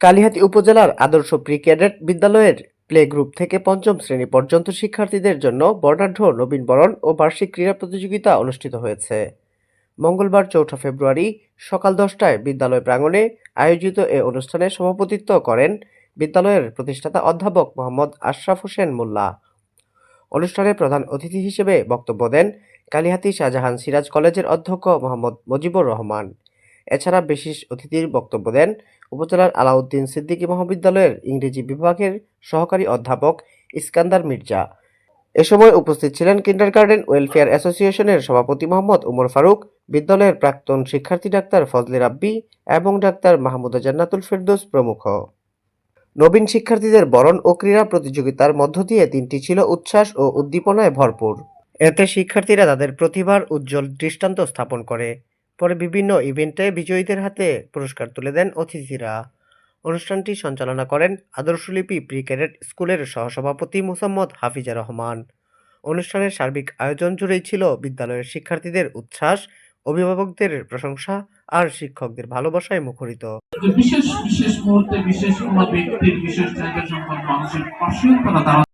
কালিহাতী উপজেলার আদর্শ pre cadet বিদ্যালয়ের প্লে গ্রুপ থেকে পঞ্চম শ্রেণি পর্যন্ত শিক্ষার্থীদের জন্য বর্ণাঢ্য নবীনবরণ ও বার্ষিক ক্রীড়া প্রতিযোগিতা অনুষ্ঠিত হয়েছে। মঙ্গলবার চৌঠা ফেব্রুয়ারি সকাল দশটায় বিদ্যালয় প্রাঙ্গণে আয়োজিত এ অনুষ্ঠানে সভাপতিত্ব করেন বিদ্যালয়ের প্রতিষ্ঠাতা অধ্যাপক মোহাম্মদ আশরাফ হোসেন মোল্লা। অনুষ্ঠানে প্রধান অতিথি হিসেবে বক্তব্য দেন কালিহাতী শাহজাহান সিরাজ কলেজের অধ্যক্ষ মোহাম্মদ মুজিবুর রহমান। এছাড়া বিশেষ অতিথির বক্তব্য দেন উপজেলার আলাউদ্দিন সিদ্দিকী মহাবিদ্যালয়ের ইংরেজি বিভাগের সহকারী অধ্যাপক ইস্কান্দার মির্জা। এ সময় উপস্থিত ছিলেন কিন্ডার গার্ডেন ওয়েলফেয়ার অ্যাসোসিয়েশনের সভাপতি মোহাম্মদ উমর ফারুক, বিদ্যালয়ের প্রাক্তন শিক্ষার্থী ডাক্তার ফজলে রাব্বি এবং ডাক্তার মাহমুদা জান্নাতুল ফেরদোস প্রমুখ। নবীন শিক্ষার্থীদের বরণ ও ক্রীড়া প্রতিযোগিতার মধ্য দিয়ে দিনটি ছিল উচ্ছ্বাস ও উদ্দীপনায় ভরপুর। এতে শিক্ষার্থীরা তাদের প্রতিভার উজ্জ্বল দৃষ্টান্ত স্থাপন করে। পরে বিভিন্ন ইভেন্টে বিজয়ীদের হাতে পুরস্কার তুলে দেন অতিথিরা। অনুষ্ঠানটি সঞ্চালনা করেন আদর্শলিপি প্রি ক্যাডেট স্কুলের সহসভাপতি মোসাম্মদ হাফিজা রহমান। অনুষ্ঠানের সার্বিক আয়োজন জুড়েই ছিল বিদ্যালয়ের শিক্ষার্থীদের উচ্ছ্বাস, অভিভাবকদের প্রশংসা আর শিক্ষকদের ভালোবাসায় মুখরিত। বিশেষ বিশেষ মুহূর্তে বিশেষ কোনো ব্যক্তির বিশেষ মানুষের পাশেও তারা